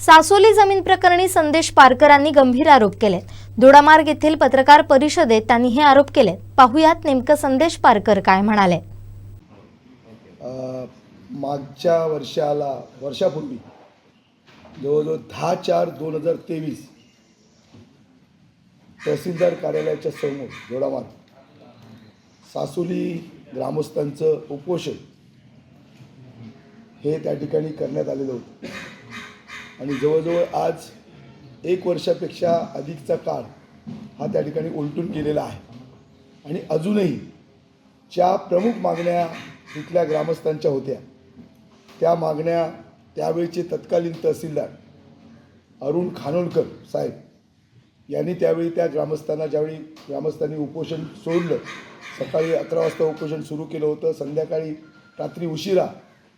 सासोली जमीन प्रकरणी संदेश पारकरांनी गंभीर आरोप केले दोडामार्ग येथील पत्रकार परिषदेत त्यांनी हे आरोप केले पाहुयात नेमकं संदेश पारकर काय म्हणाले. मागच्या वर्षाला वर्षापूर्वी जवळजवळ दहा चार दोन हजार तेवीस तहसीलदार कार्यालयाच्या समोर दोडामार्ग सासोली ग्रामस्थांचं उपोषण हे त्या ठिकाणी करण्यात आलेलं होतं. आणि जवळजवळ आज एक वर्षापेक्षा अधिकचा काळ हा त्या ठिकाणी उलटून गेलेला आहे. आणि अजूनही ज्या प्रमुख मागण्या तिथल्या ग्रामस्थांच्या होत्या त्या मागण्या त्यावेळचे तत्कालीन तहसीलदार अरुण खानोलकर साहेब यांनी त्यावेळी त्या ग्रामस्थांना ज्यावेळी ग्रामस्थांनी उपोषण सोडलं सकाळी अकरा वाजता उपोषण सुरू केलं होतं संध्याकाळी रात्री उशिरा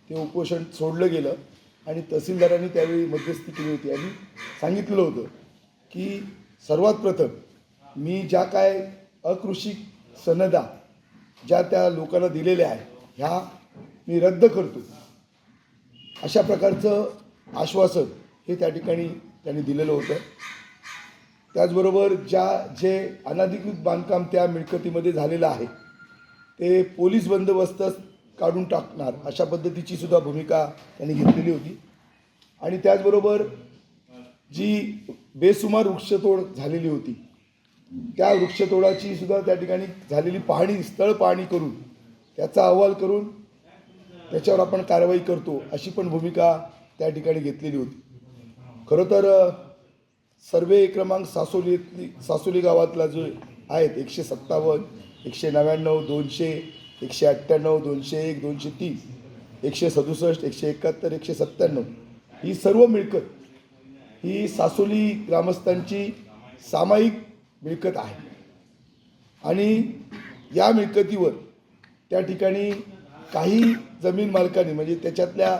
ते उपोषण सोडलं गेलं. आणि तहसीलदारांनी त्यावेळी मध्यस्थी केली होती. आणि सांगितलेलं होतं की सर्वात प्रथम मी ज्या काय अकृषिक सनदा ज्या त्या लोकांना दिलेल्या आहे ह्या मी रद्द करतो. अशा प्रकारचं आश्वासन हे त्या ठिकाणी त्यांनी दिलेलं होतं. त्याचबरोबर ज्या जे अनधिकृत बांधकाम त्या मिळकतीमध्ये झालेलं आहे ते पोलीस बंदोबस्त काढून टाकणार अशा पद्धतीची सुद्धा भूमिका त्यांनी घेतलेली होती. आणि त्याचबरोबर जी बेसुमार वृक्षतोड झालेली होती त्या वृक्षतोडाची सुद्धा त्या ठिकाणी झालेली पाहणी स्थळ पाहणी करून त्याचा अहवाल करून त्याच्यावर आपण कारवाई करतो अशी पण भूमिका त्या ठिकाणी घेतलेली होती. खरं तर सर्वे क्रमांक सासोली सासोली गावातला जो आहेत एकशे सत्तावन्न एकशे नव्याण्णव दोनशे एकशे अठ्ठ्याण्णव दोनशे एक दोनशे तीस एकशे सदुसष्ट एकशे एकाहत्तर एकशे सत्त्याण्णव. ही सर्व मिळकत ही सासोली ग्रामस्थांची सामायिक मिळकत आहे. आणि या मिळकतीवर त्या ठिकाणी काही जमीन मालकांनी म्हणजे त्याच्यातल्या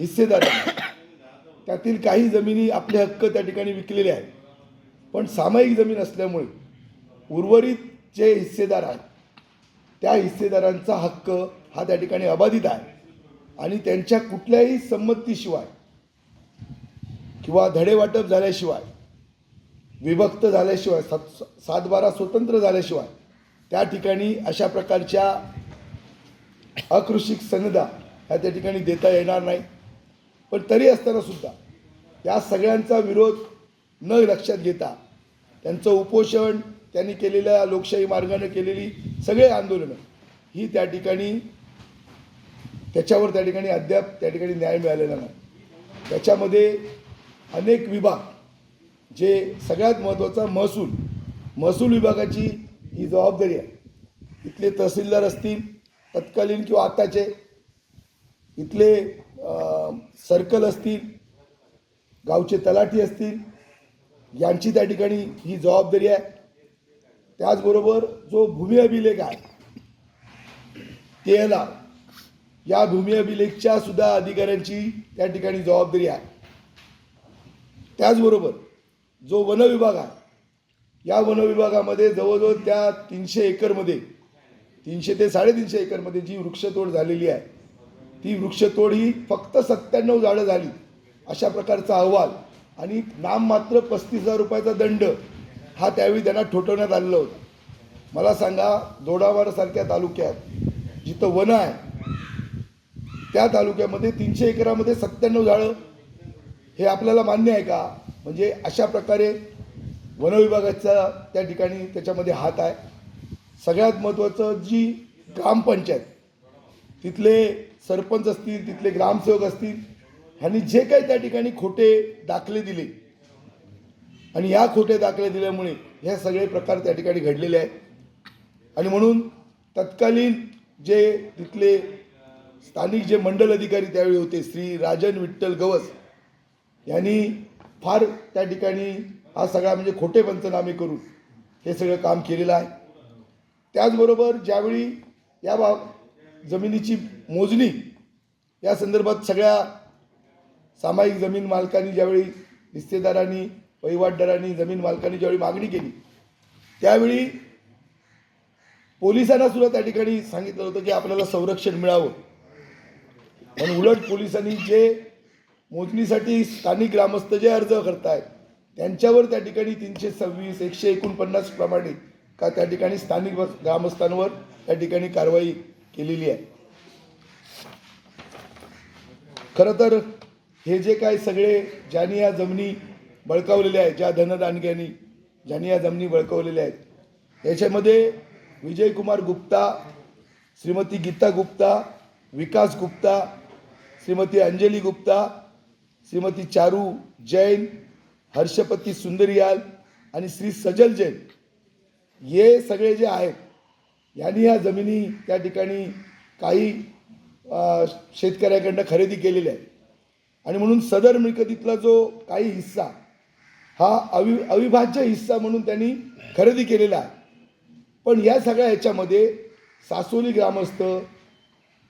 हिस्सेदारांनी त्यातील काही जमिनी आपले हक्क त्या ठिकाणी विकलेले आहेत. पण सामायिक जमीन असल्यामुळे उर्वरित जे हिस्सेदार आहेत त्या हिस्सेदारांचा हक्क हा त्या ठिकाणी अबाधित आहे. आणि त्यांच्या कुठल्याही संमतीशिवाय किंवा धडेवाटप झाल्याशिवाय विभक्त झाल्याशिवाय सात सातबारा स्वतंत्र झाल्याशिवाय त्या ठिकाणी अशा प्रकारच्या अकृषिक संगदा ह्या त्या ठिकाणी देता येणार नाही. पण तरी असताना सुद्धा या सगळ्यांचा विरोध न लक्षात घेता त्यांचं उपोषण त्यांनी केलेल्या लोकशाही मार्गाने केलेली सगळे आंदोलनं ही त्या ठिकाणी त्याच्यावर त्या ठिकाणी अद्याप त्या ठिकाणी न्याय मिळालेला नाही. त्याच्यामध्ये अनेक विभाग जे सगळ्यात महत्त्वाचा महसूल महसूल विभागाची ही जबाबदारी आहे. इथले तहसीलदार असतील तत्कालीन किंवा आत्ताचे इथले सर्कल असतील गावचे तलाठी असतील यांची त्या ठिकाणी ही जबाबदारी आहे. त्याचबरोबर जो भूमी अभिलेख आहे ते या भूमी अभिलेखच्या सुद्धा अधिकाऱ्यांची त्या ठिकाणी जबाबदारी आहे. त्याचबरोबर जो वन विभाग आहे या वन विभागामध्ये जवळजवळ त्या तीनशे एकरमध्ये तीनशे ते साडेतीनशे एकरमध्ये जी वृक्षतोड झालेली आहे ती वृक्षतोड ही फक्त सत्त्याण्णव झाडं झाली अशा प्रकारचा अहवाल आणि नाममात्र पस्तीस हजार रुपयाचा दंड हा त्यावेळी त्यांना ठोठवण्यात आलेला होता. मला सांगा दोडावाडसारख्या तालुक्यात जिथं वन आहे त्या तालुक्यामध्ये तीनशे एकरामध्ये सत्त्याण्णव झाडं हे आपल्याला मान्य आहे का? म्हणजे अशा प्रकारे वनविभागाचा त्या ठिकाणी त्याच्यामध्ये हात आहे. सगळ्यात महत्त्वाचं जी ग्रामपंचायत तिथले सरपंच असतील तिथले ग्रामसेवक असतील ह्यांनी जे काही त्या ठिकाणी खोटे दाखले दिले आणि या खोटे दाखले दिल्यामुळे हे सगळे प्रकार त्या ठिकाणी घडलेले आहेत. आणि म्हणून तत्कालीन जे तिथले स्थानिक जे मंडल अधिकारी त्यावेळी होते श्री राजन विठ्ठल गवस यांनी फार त्या ठिकाणी हा सगळा म्हणजे खोटे पंचनामे करून हे सगळं काम केलेलं आहे. त्याचबरोबर ज्यावेळी या बाब जमिनीची मोजणी या संदर्भात सगळ्या सामायिक जमीन मालकांनी ज्यावेळी हिस्सेदारांनी वहिवाटदारांनी जमीन मालकांनी ज्यावेळी मागणी केली त्यावेळी पोलिसांना सुद्धा त्या ठिकाणी सांगितलं होतं की आपल्याला संरक्षण मिळावं. पण उलट पोलिसांनी जे मोजणीसाठी स्थानिक ग्रामस्थ जे अर्ज करतायत त्यांच्यावर त्या ठिकाणी तीनशे सव्वीस एकशे एकोणपन्नास प्रमाणे का त्या ठिकाणी स्थानिक ग्रामस्थांवर त्या ठिकाणी कारवाई केलेली आहे. खरं तर हे जे काय सगळे ज्यांनी या जमिनी बळकावलेल्या आहेत ज्या धनदानग्यांनी ज्यांनी या जमिनी बळकवलेल्या आहेत. याच्यामध्ये विजयकुमार गुप्ता श्रीमती गीता गुप्ता विकास गुप्ता श्रीमती अंजली गुप्ता श्रीमती चारू जैन हर्षपती सुंदरियाल आणि श्री सजल जैन. हे सगळे जे आहेत यांनी ह्या जमिनी त्या ठिकाणी काही शेतकऱ्याकडनं खरेदी केलेल्या आहेत. आणि म्हणून सदर मिळकतीतला जो काही हिस्सा हा अवि अविभाज्य हिस्सा म्हणून त्यांनी खरेदी केलेला आहे. पण या सगळ्या ह्याच्यामध्ये सासोली ग्रामस्थ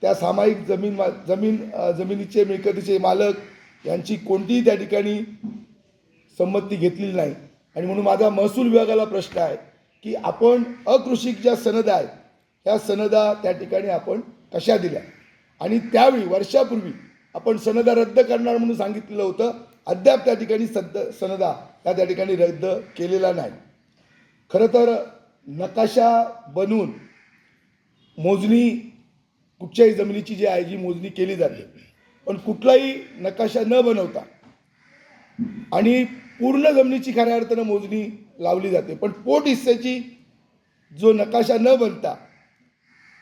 त्या सामायिक जमीन मा जमीन जमिनीचे मिळकतीचे मालक यांची कोणतीही त्या ठिकाणी संमती घेतलेली नाही. आणि म्हणून माझा महसूल विभागाला प्रश्न आहे की आपण अकृषिक ज्या सनदा आहेत ह्या सनदा त्या ठिकाणी आपण कशा दिल्या? आणि त्यावेळी वर्षापूर्वी आपण सनदा रद्द करणार म्हणून सांगितलेलं होतं अद्याप त्या ठिकाणी सद्द सनदा त्या त्या ठिकाणी रद्द केलेला नाही. खरं तर नकाशा बनवून मोजणी कुठच्याही जमिनीची जी आहे जी मोजणी केली जाते पण कुठलाही नकाशा न बनवता आणि पूर्ण जमिनीची खऱ्या अर्थानं मोजणी लावली जाते पण पोट हिस्स्याची जो नकाशा न बनता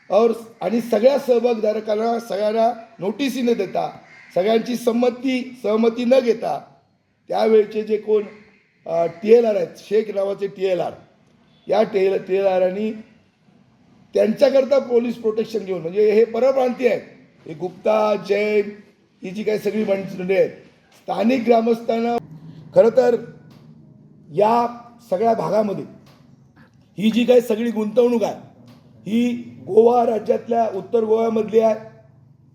और आणि सगळ्या सहभागधारकांना सगळ्यांना नोटीसी न देता सगळ्यांची संमती सहमती न घेता त्यावेळचे जे कोण टी एल आर आहेत शेख नावाचे टी एल आर या टी एल टी एल आरांनी त्यांच्याकरता पोलीस प्रोटेक्शन घेऊन म्हणजे हे परप्रांतीय आहेत. हे गुप्ता जैन ही जी काही सगळी मंडळी आहेत स्थानिक ग्रामस्थांना खरं तर या सगळ्या भागामध्ये ही जी काही सगळी गुंतवणूक आहे ही गोवा राज्यातल्या उत्तर गोव्यामधली आहे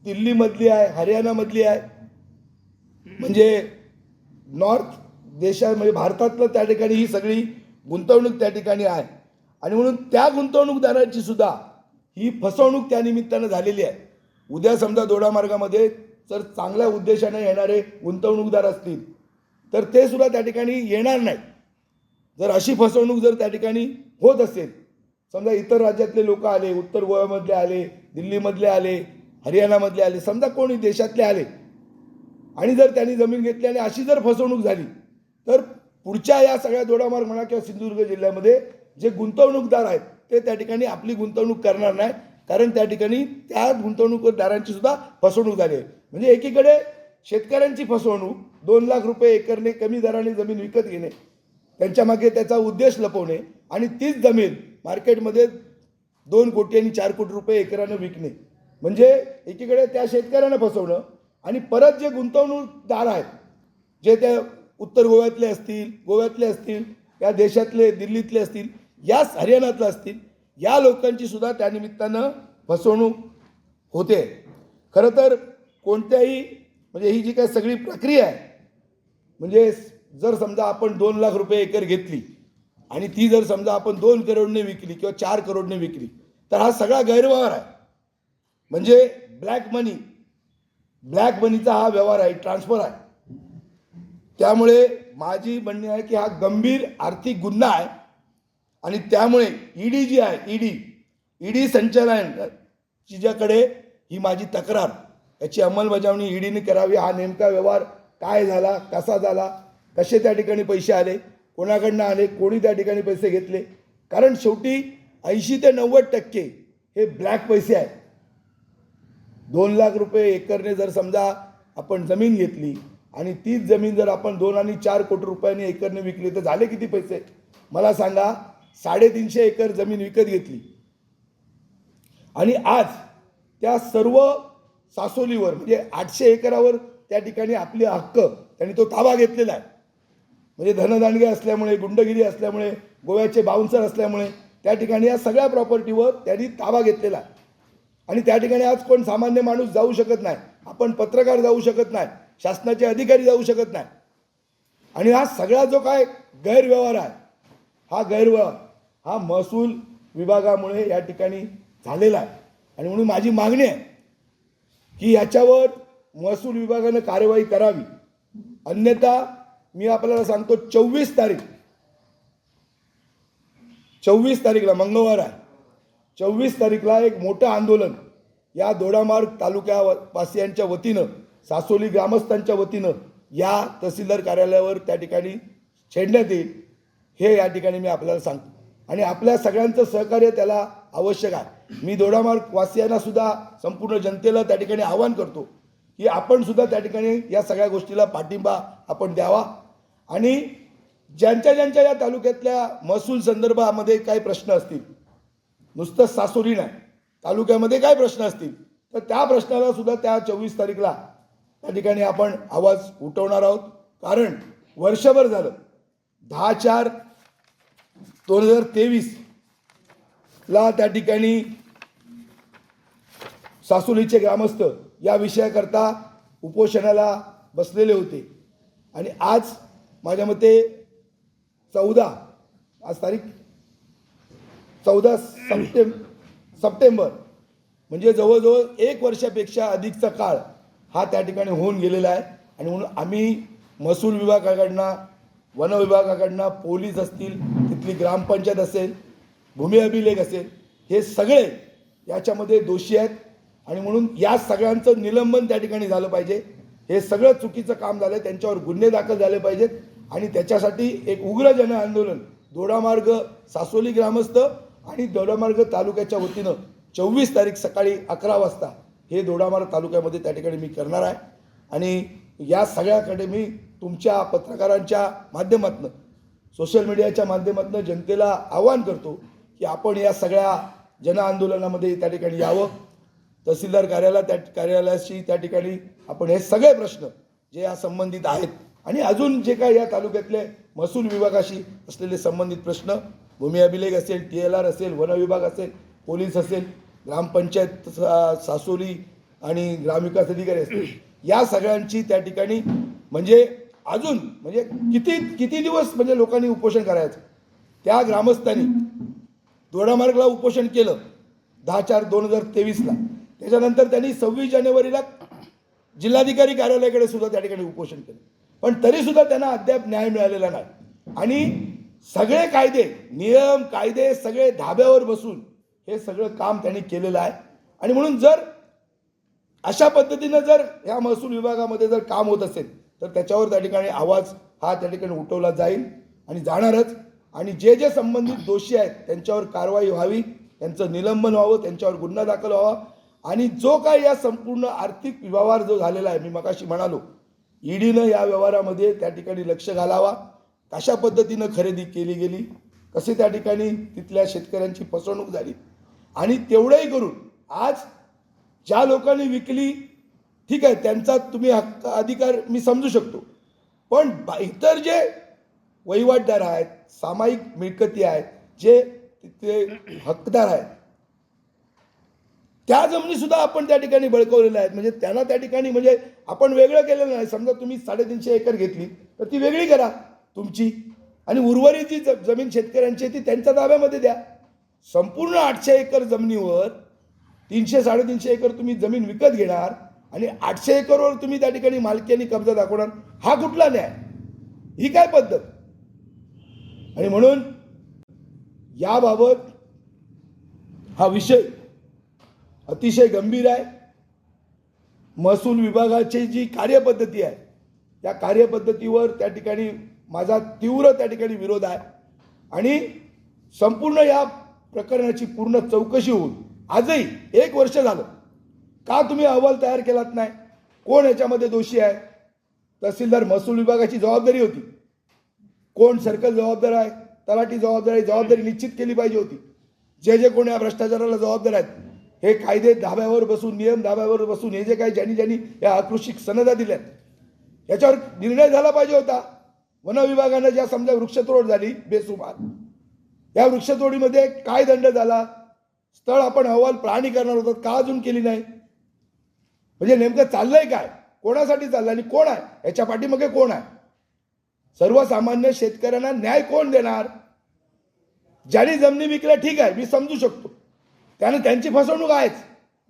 दिल्लीमधली आहे हरियाणामधली आहे. म्हणजे नॉर्थ देशा म्हणजे भारतातलं त्या ठिकाणी ही सगळी गुंतवणूक त्या ठिकाणी आहे. आणि म्हणून त्या गुंतवणूकदारांची सुद्धा ही फसवणूक त्या निमित्तानं झालेली आहे. उद्या समजा दोडामार्गामध्ये जर चांगल्या उद्देशाने येणारे गुंतवणूकदार असतील तर ते सुद्धा त्या ठिकाणी येणार नाही जर अशी फसवणूक जर त्या ठिकाणी होत असेल समजा इतर राज्यातले लोक आले उत्तर गोव्यामधले आले दिल्लीमधले आले हरियाणामधले आले समजा कोणी देशातले आले आणि जर त्यांनी जमीन घेतली आणि अशी जर फसवणूक झाली तर पुढच्या या सगळ्या दोडामार्ग म्हणा किंवा सिंधुदुर्ग जिल्ह्यामध्ये जे गुंतवणूकदार आहेत ते त्या ठिकाणी आपली गुंतवणूक करणार नाही कारण त्या ठिकाणी त्या गुंतवणूकदारांची सुद्धा फसवणूक झाली आहे. म्हणजे एकीकडे शेतकऱ्यांची फसवणूक दोन लाख रुपये एकरने कमी दराने जमीन विकत घेणे त्यांच्या मागे त्याचा उद्देश लपवणे आणि तीच जमीन मार्केटमध्ये दोन कोटी आणि चार कोटी रुपये एकरानं विकणे म्हणजे एकीकडे त्या शेतकऱ्यांना फसवणं आणि परत जे गुंतवणूकदार आहेत जे त्या उत्तर गोव्यातले असतील गोव्यातले असतील या देशातले दिल्लीतले असतील याच हरियाणातले असतील या लोकांची सुद्धा त्या निमित्तानं फसवणूक होते. खरं तर कोणत्याही म्हणजे ही जी काय सगळी प्रक्रिया आहे म्हणजे जर समजा आपण दोन लाख रुपये एकर घेतली आणि ती जर समजा आपण दोन करोडने विकली किंवा चार करोडने विकली तर हा सगळा गैरव्यवहार आहे. म्हणजे ब्लॅक मनी ब्लॅक मनीचा हा व्यवहार आहे ट्रान्सफर आहे. त्यामुळे माझी म्हणणे आहे की हा गंभीर आर्थिक गुन्हा आहे आणि त्यामुळे ईडी जी आहे ईडी ईडी संचालनाची ज्याकडे ही माझी तक्रार याची अंमलबजावणी ईडीने करावी हा नेमका व्यवहार काय झाला कसा झाला कसे त्या ठिकाणी पैसे आले कोणाकडनं आले कोणी त्या ठिकाणी पैसे घेतले? कारण शेवटी ऐंशी ते नव्वद टक्के हे ब्लॅक पैसे आहेत. दोन लाख रुपये एकरने जर समजा आपण जमीन घेतली आणि तीच जमीन जर आपण दोन आणि चार कोटी रुपयांनी एकरने विकली तर झाले किती पैसे? मला सांगा साडेतीनशे एकर जमीन विकत घेतली. आणि आज त्या सर्व सासोलीवर म्हणजे आठशे एकरावर त्या ठिकाणी आपले हक्क त्यांनी तो ताबा घेतलेला आहे. म्हणजे धनदांडगे असल्यामुळे गुंडगिरी असल्यामुळे गोव्याचे बाउन्सर असल्यामुळे त्या ठिकाणी या सगळ्या प्रॉपर्टीवर त्यांनी ताबा घेतलेला आहे. आणि त्या ठिकाणी आज कोण सामान्य माणूस जाऊ शकत नाही. आपण पत्रकार जाऊ शकत नाही. शासनाचे अधिकारी जाऊ शकत नाही. आणि हा सगळा जो काय गैरव्यवहार आहे हा गैरव्यवहार हा महसूल विभागामुळे या ठिकाणी झालेला आहे. आणि म्हणून माझी मागणी आहे की याच्यावर महसूल विभागानं कार्यवाही करावी. अन्यथा मी आपल्याला सांगतो चोवीस तारीख. चोवीस तारीखला मंगळवार आहे. चोवीस तारीखला एक मोठं आंदोलन या दोडामार्ग तालुक्यावासियांच्या वतीनं सासोली ग्रामस्थांच्या वतीनं या तहसीलदार कार्यालयावर त्या ठिकाणी छेडण्यात येईल हे या ठिकाणी मी आपल्याला सांगतो. आणि आपल्या सगळ्यांचं सहकार्य त्याला आवश्यक आहे. मी दोडामार्ग वासियांना सुद्धा संपूर्ण जनतेला त्या ठिकाणी आवाहन करतो की आपण सुद्धा त्या ठिकाणी या सगळ्या गोष्टीला पाठिंबा आपण द्यावा. आणि ज्यांच्या ज्यांच्या या तालुक्यातल्या महसूल संदर्भामध्ये काही प्रश्न असतील नुसतं सासुरी नाही. तालुक्यामध्ये काय प्रश्न असतील? तर त्या प्रश्नाला सुद्धा त्या चोवीस तारीखला त्या ठिकाणी आपण आवाज उठवणार आहोत. कारण वर्षभर झालं दहा चार दोन हजार तेवीसला त्या ठिकाणी सासुलीचे ग्रामस्थ या विषयाकरता उपोषणाला बसलेले होते. आणि आज माझ्या मते चौदा आज तारीख चौदा सप्टेंब सप्टेंबर. म्हणजे जवळजवळ एक वर्षापेक्षा अधिकचा काळ हा त्या ठिकाणी होऊन गेलेला आहे. आणि म्हणून आम्ही महसूल विभागाकडनं वन विभागाकडनं पोलीस असतील तिथली ग्रामपंचायत असेल भूमी अभिलेख असेल हे सगळे याच्यामध्ये दोषी आहेत. आणि म्हणून या सगळ्यांचं निलंबन त्या ठिकाणी झालं पाहिजे. हे सगळं चुकीचं काम झालं त्यांच्यावर गुन्हे दाखल झाले पाहिजेत. आणि त्याच्यासाठी एक उग्र जन आंदोलन दोडामार्ग सासोली ग्रामस्थ आणि दोडामार्ग तालुक्याच्या वतीनं चोवीस तारीख सकाळी अकरा वाजता हे दोडामार्ग तालुक्यामध्ये त्या ठिकाणी मी करणार आहे. आणि या सगळ्याकडे मी तुमच्या पत्रकारांच्या माध्यमातून सोशल मीडियाच्या माध्यमातून जनतेला आवाहन करतो की आपण या सगळ्या जन आंदोलनामध्ये त्या ठिकाणी यावं. तहसीलदार कार्यालय त्या कार्यालयाशी त्या ठिकाणी आपण हे सगळे प्रश्न जे या संबंधित आहेत आणि अजून जे काय या तालुक्यातले महसूल विभागाशी असलेले संबंधित प्रश्न भूमी अभिलेख असेल टी एल आर असेल वन विभाग असेल पोलीस असेल ग्रामपंचायत सा- सासोली आणि ग्रामविकास अधिकारी असतील. या सगळ्यांची त्या ठिकाणी म्हणजे अजून म्हणजे किती किती दिवस म्हणजे लोकांनी उपोषण करायचं? त्या ग्रामस्थांनी दोडामार्गला उपोषण केलं दहा चार दोन हजार तेवीसला. त्याच्यानंतर त्यांनी सव्वीस जानेवारीला जिल्हाधिकारी कार्यालयाकडे सुद्धा त्या ठिकाणी उपोषण केलं. पण तरीसुद्धा त्यांना अद्याप न्याय मिळालेला नाही. आणि सगळे कायदे नियम कायदे सगळे धाब्यावर बसून हे सगळं काम त्यांनी केलेलं आहे. आणि म्हणून जर अशा पद्धतीनं जर या महसूल विभागामध्ये जर काम होत असेल तर त्याच्यावर त्या ठिकाणी आवाज हा त्या ठिकाणी उठवला जाईल आणि जाणारच. आणि जे जे संबंधित दोषी आहेत त्यांच्यावर कारवाई व्हावी त्यांचं निलंबन व्हावं त्यांच्यावर गुन्हा दाखल व्हावा. आणि जो काय या संपूर्ण आर्थिक व्यवहार जो झालेला आहे मी मगाशी म्हणालो ईडीनं या व्यवहारामध्ये त्या ठिकाणी लक्ष घालावा. कशा पद्धतीनं खरेदी केली गेली? कसे त्या ठिकाणी तिथल्या शेतकऱ्यांची फसवणूक झाली? आणि तेवढंही करून आज ज्या लोकांनी विकली ठीक आहे त्यांचा तुम्ही हक्क अधिकार मी समजू शकतो. पण इतर जे वहिवाटदार आहेत सामायिक मिळकती आहेत जे तिथे हकदार आहेत त्या जमिनी सुद्धा आपण त्या ठिकाणी बळकवलेल्या आहेत. म्हणजे त्यांना त्या ठिकाणी म्हणजे आपण वेगळं केलेलं नाही. समजा तुम्ही साडेतीनशे एकर घेतली तर ती वेगळी करा. तुमची. आणि उर्वरित जी ज- जमीन शेतकऱ्यांची ती त्यांच्या ताब्यामध्ये द्या. संपूर्ण आठशे एकर जमिनीवर तीनशे साडेतीनशे एकर तुम्ही जमीन विकत घेणार आणि आठशे एकरवर तुम्ही त्या ठिकाणी मालकी आणि कब्जा दाखवणार. हा कुठला न्याय? ही काय पद्धत? आणि म्हणून याबाबत हा विषय अतिशय गंभीर आहे. महसूल विभागाची जी कार्यपद्धती आहे त्या कार्यपद्धतीवर त्या ठिकाणी माझा तीव्र त्या ठिकाणी विरोध आहे. आणि संपूर्ण या प्रकरणाची पूर्ण चौकशी होऊन आजही एक वर्ष झालं. का तुम्ही अहवाल तयार केलात नाही? कोण याच्यामध्ये दोषी आहे? तहसीलदार महसूल विभागाची जबाबदारी होती. कोण सर्कल जबाबदार आहे? तलाठी जबाबदार आहे? जबाबदारी निश्चित केली पाहिजे होती. जे जे कोण या भ्रष्टाचाराला जबाबदार आहेत हे कायदे धाब्यावर बसून नियम धाब्यावर बसून हे जे काही ज्यांनी ज्यांनी या आकृषिक सनदा दिल्यात याच्यावर निर्णय झाला पाहिजे होता. वन विभागानं ज्या समजा वृक्षतोड झाली बेसुमार. या वृक्षतोडीमध्ये काय दंड झाला? स्थळ आपण अहवाल प्राणी करणार होतात का अजून केली नाही? म्हणजे नेमकं चाललंय काय? कोणासाठी चाललंय आणि कोण आहे? याच्या पाठीमागे कोण आहे? सर्वसामान्य शेतकऱ्यांना न्याय कोण देणार? ज्यांनी जमिनी विकल्या ठीक आहे मी समजू शकतो. त्याने त्यांची फसवणूक आहेच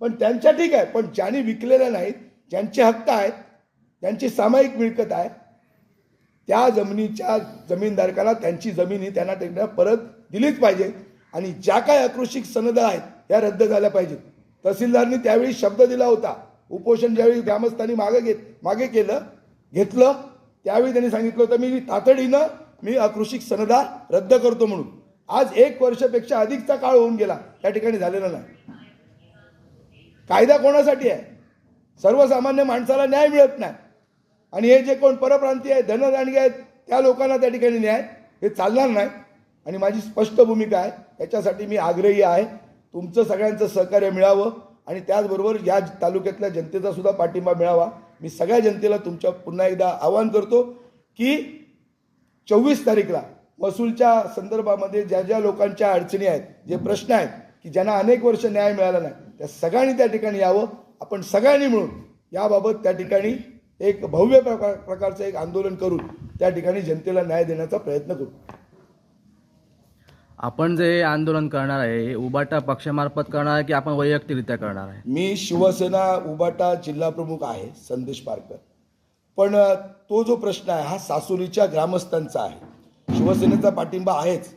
पण त्यांच्या ठीक आहे. पण ज्यांनी विकलेल्या नाहीत ज्यांचे हक्क आहेत त्यांची सामायिक मिळकत आहे त्या जमिनीच्या जमीनधारकाला त्यांची जमीन ही त्यांना त्यांना परत दिलीच पाहिजे. आणि ज्या काय आकृषिक सनद आहेत त्या रद्द झाल्या पाहिजेत. तहसीलदारनी त्यावेळी शब्द दिला होता. उपोषण ज्यावेळी ग्रामस्थांनी मागे घेत मागे केलं घेतलं त्यावेळी त्यांनी सांगितलं होतं मी तातडीनं मी अकृषिक सनदा रद्द करतो म्हणून. आज एक वर्षापेक्षा अधिकचा काळ होऊन गेला त्या ठिकाणी झालेला नाही. कायदा कोणासाठी आहे? सर्वसामान्य माणसाला न्याय मिळत नाही. आणि हे जे कोण परप्रांतीय आहेत धनदाणगी आहेत त्या लोकांना त्या ठिकाणी न्याय. हे चालणार नाही. आणि माझी स्पष्ट भूमिका आहे. याच्यासाठी मी आग्रही आहे. तुमचं सगळ्यांचं सहकार्य मिळावं. आणि त्याचबरोबर या तालुक्यातल्या जनतेचा सुद्धा पाठिंबा मिळावा. मी सगळ्या जनतेला तुमच्या पुन्हा एकदा आवाहन करतो की चोवीस तारीखला महसूलच्या संदर्भामध्ये ज्या ज्या लोकांच्या अडचणी आहेत जे प्रश्न आहेत की ज्यांना अनेक वर्ष न्याय मिळाला नाही त्या सगळ्यांनी त्या ठिकाणी यावं. आपण सगळ्यांनी मिळून याबाबत त्या ठिकाणी एक भव्य प्रकार प्रकारचं एक आंदोलन करून त्या ठिकाणी जनतेला न्याय देण्याचा प्रयत्न करू. आपण जे आंदोलन करणार आहे हे उबाटा पक्षामार्फत करणार आहे की आपण वैयक्तिकरित्या करणार आहे? मी शिवसेना उबाटा जिल्हा प्रमुख आहे संदेश पारकर. पण तो जो प्रश्न आहे हा सासोलीच्या ग्रामस्थांचा आहे. शिवसेनेचा पाठिंबा आहेच.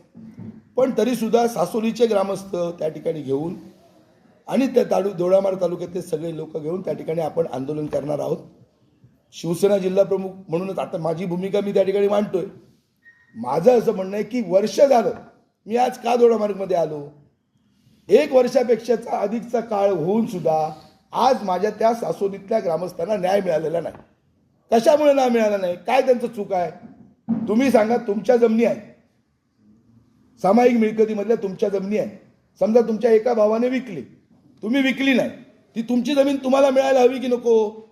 पण तरीसुद्धा सासोलीचे ग्रामस्थ त्या ठिकाणी घेऊन आणि त्या तालु दोडामार तालुक्यातले सगळे लोक घेऊन त्या ठिकाणी आपण आंदोलन करणार आहोत. शिवसेना जिल्हा प्रमुख म्हणूनच आता माझी भूमिका मी त्या ठिकाणी मांडतोय. माझं असं म्हणणं आहे की वर्ष झालं मी आज का दोडामार्गमध्ये आलो. एक वर्षापेक्षाचा अधिकचा काळ होऊन सुद्धा आज माझ्या त्या सासोलीतल्या ग्रामस्थांना न्याय मिळालेला नाही. कशामुळे न्याय मिळाला नाही? काय त्यांचं चूक आहे? तुम्ही सांगा तुमच्या जमिनी आहे. सामायिक मिळकतीमधल्या तुमच्या जमिनी आहे. समजा तुमच्या एका भावाने विकली. तुम्ही विकली नाही. ती तुमची जमीन तुम्हाला मिळायला हवी की नको?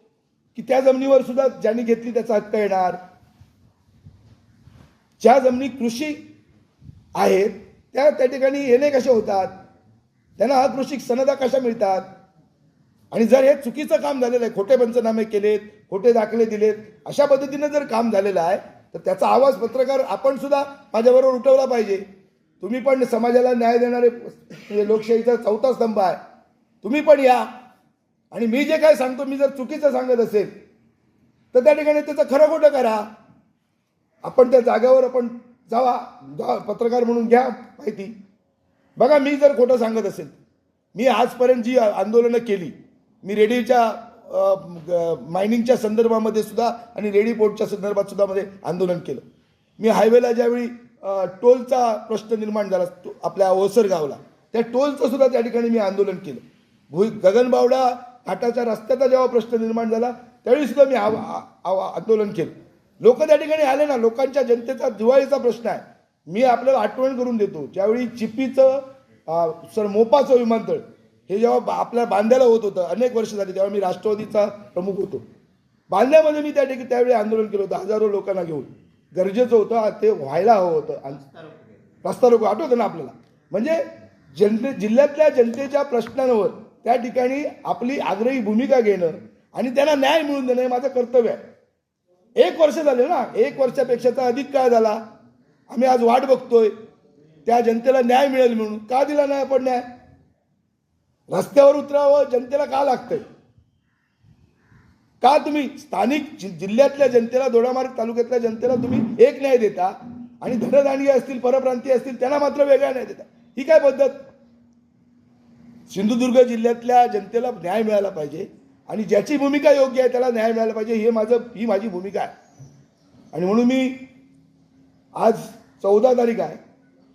की त्या जमिनीवर सुद्धा ज्यांनी घेतली त्याचा हक्क येणार. ज्या जमिनी कृषी आहेत त्या त्या ठिकाणी येणे कसे होतात? त्यांना अकृषिक सनदा कशा मिळतात? आणि जर हे चुकीचं काम झालेलं आहे खोटे पंचनामे केलेत खोटे दाखले दिलेत अशा पद्धतीनं जर काम झालेलं आहे तर त्याचा आवाज पत्रकार आपण सुद्धा माझ्याबरोबर उठवला पाहिजे. तुम्ही पण समाजाला न्याय देणारे म्हणजे लोकशाहीचा चौथा स्तंभ आहे. तुम्ही पण या. आणि मी जे काय सांगतो मी जर चुकीचं सांगत असेल तर त्या ठिकाणी त्याचं खरं खोटं करा. आपण त्या जागेवर आपण जावा जा पत्रकार म्हणून घ्या माहिती. बघा मी जर खोटं सांगत असेल मी आजपर्यंत जी आंदोलनं केली मी रेडीच्या मायनिंगच्या संदर्भामध्ये सुद्धा आणि रेडी पोर्टच्या संदर्भात सुद्धा मध्ये आंदोलन केलं. मी हायवेला ज्यावेळी टोलचा प्रश्न निर्माण झाला तो आपल्या ओसर गावला त्या टोलचं सुद्धा त्या ठिकाणी मी आंदोलन केलं. भू गगनबावडा घाटाच्या रस्त्याचा जेव्हा प्रश्न निर्माण झाला त्यावेळी सुद्धा मी आव- आंदोलन केलं. लोक त्या ठिकाणी आले ना लोकांच्या जनतेचा दिवाळीचा प्रश्न आहे. मी आपल्याला आठवण करून देतो ज्यावेळी चिपीचं सर मोपाचं विमानतळ हे जेव्हा बा- आपल्या बांध्याला होत होतं अनेक वर्ष झाली तेव्हा मी राष्ट्रवादीचा प्रमुख होतो. बांध्यामध्ये मी त्या ठिकाणी त्यावेळी आंदोलन केलं होतं हजारो लोकांना घेऊन. गरजेचं होतं ते व्हायला हवं होतं. आणि रस्ता रोको आठवतं ना आपल्याला? म्हणजे जनते जिल्ह्यातल्या जनतेच्या प्रश्नांवर त्या ठिकाणी आपली आग्रही भूमिका घेणं आणि त्यांना न्याय मिळवून देणं हे माझं कर्तव्य आहे. एक वर्ष झाले ना एक वर्षापेक्षाचा अधिक काळ झाला. आम्ही आज वाट बघतोय. त्या जनतेला न्याय मिळेल म्हणून. का दिला नाही आपण न्याय? रस्त्यावर उतरावं जनतेला का लागतंय? का तुम्ही स्थानिक जि- जिल्ह्यातल्या जनतेला दोडामार्ग तालुक्यातल्या जनतेला तुम्ही एक न्याय देता आणि धनदांडगे असतील परप्रांतीय असतील त्यांना मात्र वेगळा न्याय देता? ही काय पद्धत? सिंधुदुर्ग जिल्ह्यातल्या जनतेला न्याय मिळाला पाहिजे आणि ज्याची भूमिका योग्य आहे त्याला न्याय मिळाला पाहिजे हे माझं ही माझी भूमिका आहे. आणि म्हणून मी आज चौदा तारीख आहे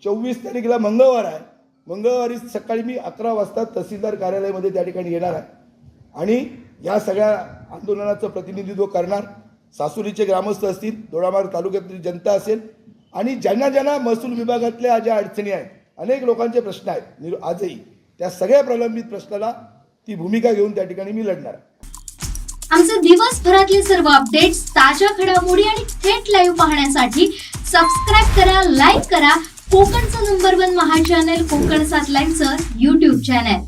चोवीस तारीखला मंगळवार आहे. मंगळवारी सकाळी मी अकरा वाजता तहसीलदार कार्यालयामध्ये त्या ठिकाणी येणार आहे. आणि या सगळ्या आंदोलनाचं प्रतिनिधित्व करणार सासुरीचे ग्रामस्थ असतील दोडामार्ग तालुक्यातली जनता असेल आणि ज्यांना ज्यांना महसूल विभागातल्या ज्या अडचणी आहेत अनेक लोकांचे प्रश्न आहेत. निर- आजही. त्या सगळ्या प्रलंबित प्रश्नाला ती भूमिका घेऊन त्या ठिकाणी मी लढणार. आमचे दिवसभरातले सर्व अपडेट्स ताज्या घडामोडी आणि थेट लाईव्ह पाहण्यासाठी सबस्क्राईब करा लाईक करा. कोकणचं नंबर वन महा चॅनल कोकण सात लाईव्हचं युट्यूब चॅनल